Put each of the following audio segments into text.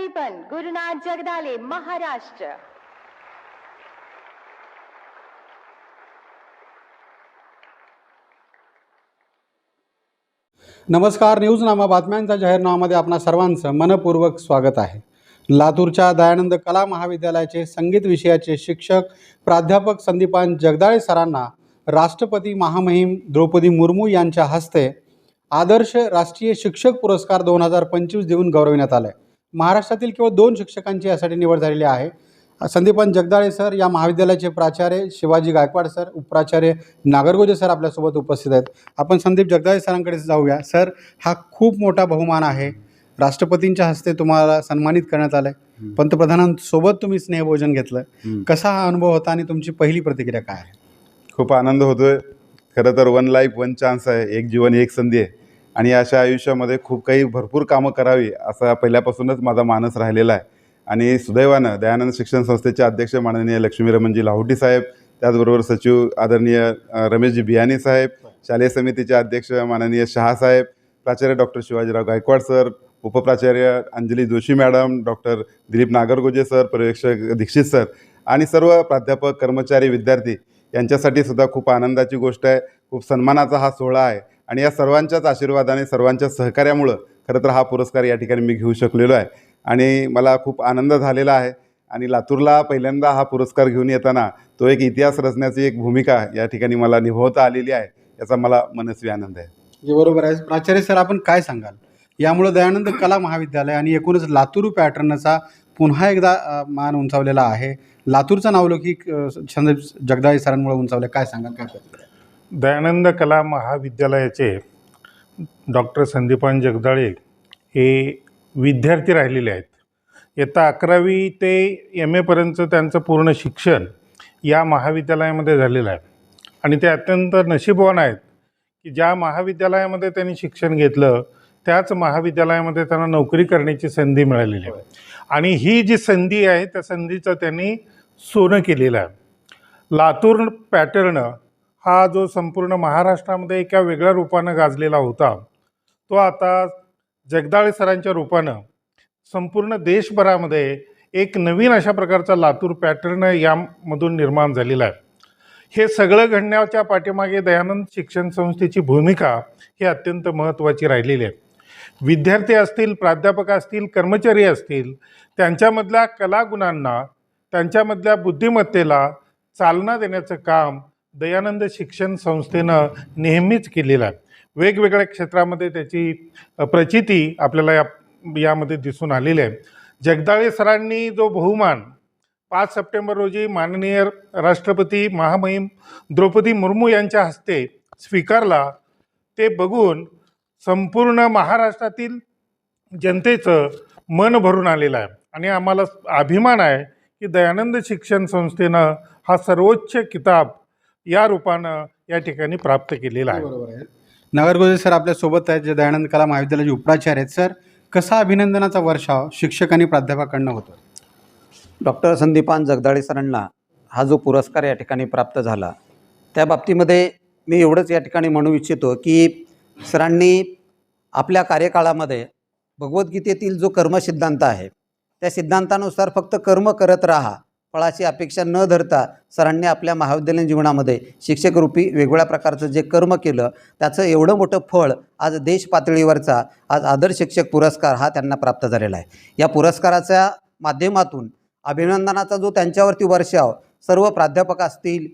संदीपन गुरुनाथ जगदाले महाराष्ट्र. नमस्कार न्यूजनामा बातम्यांच्या जाहीरनामामध्ये आपणा सर्वांचं मनपूर्वक स्वागत आहे. लातूरच्या दयानंद कला महाविद्यालयाचे संगीत विषयाचे शिक्षक प्राध्यापक संदीपान जगदाळे सरांना राष्ट्रपती महामहिम द्रौपदी मुर्मू यांच्या हस्ते आदर्श राष्ट्रीय शिक्षक पुरस्कार दोन हजार पंचवीस देऊन गौरविण्यात आलं आहे महाराष्ट्रातील केवळ दोन शिक्षकांची यासाठी निवड झालेली आहे. संदीपान जगदाळे सर या महाविद्यालयाचे प्राचार्य शिवाजी गायकवाड सर उपप्राचार्य नागरगोजे सर आपल्यासोबत उपस्थित आहेत. आपण संदीप जगदाळे सरांकडे जाऊया. सर हा खूप मोठा बहुमान आहे. राष्ट्रपतींच्या हस्ते तुम्हाला सन्मानित करण्यात आलं आहे पंतप्रधानांसोबत तुम्ही स्नेहभोजन घेतलं. कसा हा अनुभव होता आणि तुमची पहिली प्रतिक्रिया काय आहे? खूप आनंद होतोय. खरं तर वन लाईफ वन चान्स आहे. एक जीवन एक संधी आहे. आणि अशा आयुष्यामध्ये खूप काही भरपूर कामं करावी असा पहिल्यापासूनच माझा मानस राहिलेला आहे. आणि सुदैवानं दयानंद शिक्षण संस्थेचे अध्यक्ष माननीय लक्ष्मी रमणजी लाहोटी साहेब त्याचबरोबर सचिव आदरणीय रमेशजी बियानी साहेब शालेय समितीचे अध्यक्ष माननीय शहासाहेब प्राचार्य doctor Shivajirao Gaikwad sir उपप्राचार्य Anjali Joshi madam doctor Dilip Nagargoje sir पर्यवेक्षक दीक्षित सर आणि सर्व प्राध्यापक कर्मचारी विद्यार्थी यांच्यासाठी सुद्धा खूप आनंदाची गोष्ट आहे. खूप सन्मानाचा हा सोहळा आहे. आणि या सर्वांच्याच आशीर्वादाने सर्वांच्या सहकार्यामुळं खरं तर हा पुरस्कार या ठिकाणी मी घेऊ शकलेलो आहे. आणि मला खूप आनंद झालेला आहे. आणि लातूरला पहिल्यांदा हा पुरस्कार घेऊन येताना तो एक इतिहास रचण्याची एक भूमिका या ठिकाणी मला निभवता आलेली आहे याचा मला मनस्वी आनंद आहे. जे बरोबर आहे. प्राचार्य सर आपण काय सांगाल? यामुळे दयानंद कला महाविद्यालय आणि एकूणच लातूर पॅटर्नचा पुन्हा एकदा मान उंचावलेला आहे. लातूरचा नावलौकिक छंद जगदाळे सरांमुळे उंचावलं. काय सांगाल? काय प्रतिक्रिया? दयानंद कला महाविद्यालयाचे डॉक्टर संदीपान जगदाळे हे विद्यार्थी राहिलेले आहेत. इयत्ता अकरावी ते एम एपर्यंतचं त्यांचं पूर्ण शिक्षण या महाविद्यालयामध्ये झालेलं आहे. आणि ते अत्यंत नशीबवान आहेत की ज्या महाविद्यालयामध्ये त्यांनी शिक्षण घेतलं त्याच महाविद्यालयामध्ये त्यांना नोकरी करण्याची संधी मिळालेली आहे. आणि ही जी संधी आहे त्या संधीचं त्यांनी सोनं केलेलं आहे. लातूर पॅटर्न हा जो संपूर्ण महाराष्ट्रामध्ये एका वेगळ्या रूपानं गाजलेला होता तो आता जगदाळे सरांच्या रूपानं संपूर्ण देशभरामध्ये एक नवीन अशा प्रकारचा लातूर पॅटर्न यामधून निर्माण झालेला आहे. हे सगळं घडण्याच्या पाठीमागे दयानंद शिक्षण संस्थेची भूमिका ही अत्यंत महत्त्वाची राहिलेली आहे. विद्यार्थी असतील प्राध्यापक असतील कर्मचारी असतील त्यांच्यामधल्या कलागुणांना त्यांच्यामधल्या बुद्धिमत्तेला चालना देण्याचं काम दयानंद शिक्षण संस्थेनं नेहमीच केलेलं आहे. वेगवेगळ्या क्षेत्रामध्ये त्याची प्रचिती आपल्याला या यामध्ये दिसून आलेली आहे. जगदाळे सरांनी जो बहुमान पाच सप्टेंबर रोजी माननीय राष्ट्रपती महामहिम द्रौपदी मुर्मू यांच्या हस्ते स्वीकारला ते बघून संपूर्ण महाराष्ट्रातील जनतेचं मन भरून आलेलं आहे. आणि आम्हाला अभिमान आहे की दयानंद शिक्षण संस्थेनं हा सर्वोच्च किताब या रूपानं या ठिकाणी प्राप्त केलेला आहे. बरोबर आहे. नागरगोजे सर आपल्यासोबत आहेत जे दयानंद कला महाविद्यालयाचे उपप्राचार्य आहेत. सर कसा अभिनंदनाचा वर्षाव शिक्षक आणि प्राध्यापकांना होतो डॉक्टर संदीपान जगदाळे सरांना हा जो पुरस्कार या ठिकाणी प्राप्त झाला त्या बाबतीमध्ये मी एवढंच या ठिकाणी म्हणू इच्छितो की सरांनी आपल्या कार्यकाळामध्ये भगवद्गीतेतील जो कर्मसिद्धांत आहे त्या सिद्धांतानुसार फक्त कर्म करत राहा फळाची अपेक्षा न धरता सरांनी आपल्या महाविद्यालयीन जीवनामध्ये शिक्षकरूपी वेगवेगळ्या प्रकारचं जे कर्म केलं त्याचं एवढं मोठं फळ आज देश पातळीवरचा आज आदर्श शिक्षक पुरस्कार हा त्यांना प्राप्त झालेला आहे. या पुरस्काराच्या माध्यमातून अभिनंदनाचा जो त्यांच्यावरती वर्षाव सर्व प्राध्यापक असतील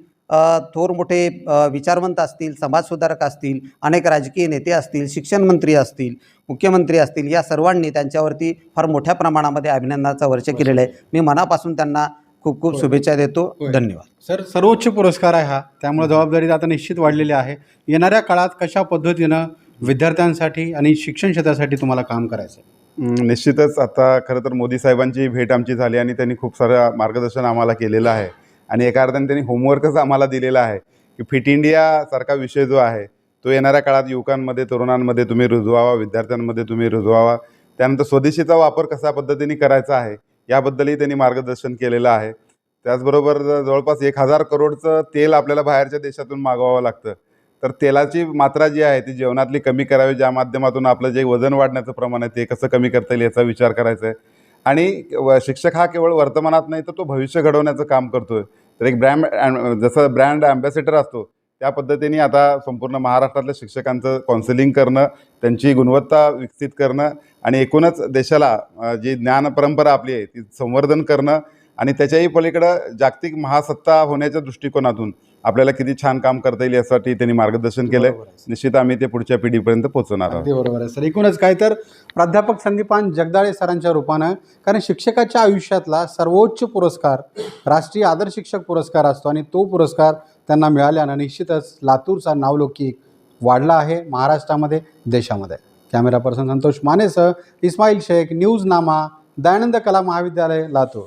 थोर मोठे विचारवंत असतील समाजसुधारक असतील अनेक राजकीय नेते असतील शिक्षण मंत्री असतील मुख्यमंत्री असतील या सर्वांनी त्यांच्यावरती फार मोठ्या प्रमाणामध्ये अभिनंदनाचा वर्ष केलेलं आहे. मी मनापासून त्यांना खूप खूप. शुभेच्छा देतो. धन्यवाद सर सर्वोच्च पुरस्कार आहे हा त्यामुळे जबाबदारी आता निश्चित वाढलेली आहे येणाऱ्या काळात कशा पद्धतीनं विद्यार्थ्यांसाठी आणि शिक्षण क्षेत्रासाठी तुम्हाला काम करायचं आहे? निश्चितच आता खरं तर मोदी साहेबांची भेट आमची झाली आणि त्यांनी खूप सारं मार्गदर्शन आम्हाला केलेलं आहे आणि एका अर्थाने त्यांनी होमवर्कच आम्हाला दिलेला आहे की फिट इंडियासारखा विषय जो आहे तो येणाऱ्या काळात युवकांमध्ये तरुणांमध्ये तुम्ही रुजवावा विद्यार्थ्यांमध्ये तुम्ही रुजवावा त्यानंतर स्वदेशीचा वापर कशा पद्धतीने करायचा आहे याबद्दलही त्यांनी मार्गदर्शन केलेलं आहे. त्याचबरोबर जवळपास एक हजार करोडचं तेल आपल्याला बाहेरच्या देशातून मागवावं लागतं. तर तेलाची मात्रा जी आहे ती जेवणातली कमी करावी ज्या माध्यमातून आपलं जे वजन वाढण्याचं प्रमाण आहे ते कसं कमी करता येईल याचा विचार करायचा आहे आणि व- शिक्षक हा केवळ वर्तमानात नाही तर तो भविष्य घडवण्याचं काम करतोय. तर एक ब्रँड जसं ब्रँड अँबॅसेडर असतो त्या पद्धतीने आता संपूर्ण महाराष्ट्रातल्या शिक्षकांचं काउन्सिलिंग करणं त्यांची गुणवत्ता विकसित करणं आणि एकूणच देशाला जी ज्ञान परंपरा आपली आहे ती संवर्धन करणं आणि त्याच्याही पलीकडं जागतिक महासत्ता होण्याच्या दृष्टिकोनातून आपल्याला किती छान काम करता येईल यासाठी त्यांनी मार्गदर्शन केलं. निश्चित आम्ही ते पुढच्या पिढीपर्यंत पोहोचवणार आहोत. बरोबर आहे. सर एकूणच काय तर प्राध्यापक संदीपान जगदाळे सरांच्या रूपानं कारण शिक्षकाच्या आयुष्यातला सर्वोच्च पुरस्कार राष्ट्रीय आदर शिक्षक पुरस्कार असतो आणि तो पुरस्कार त्यांना मिळाल्यानं निश्चितच लातूरचा नावलौकिक वाढला आहे महाराष्ट्रामध्ये देशामध्ये. कॅमेरा पर्सन संतोष मानेसह इस्माईल शेख न्यूज नामा दयानंद कला महाविद्यालय लातूर.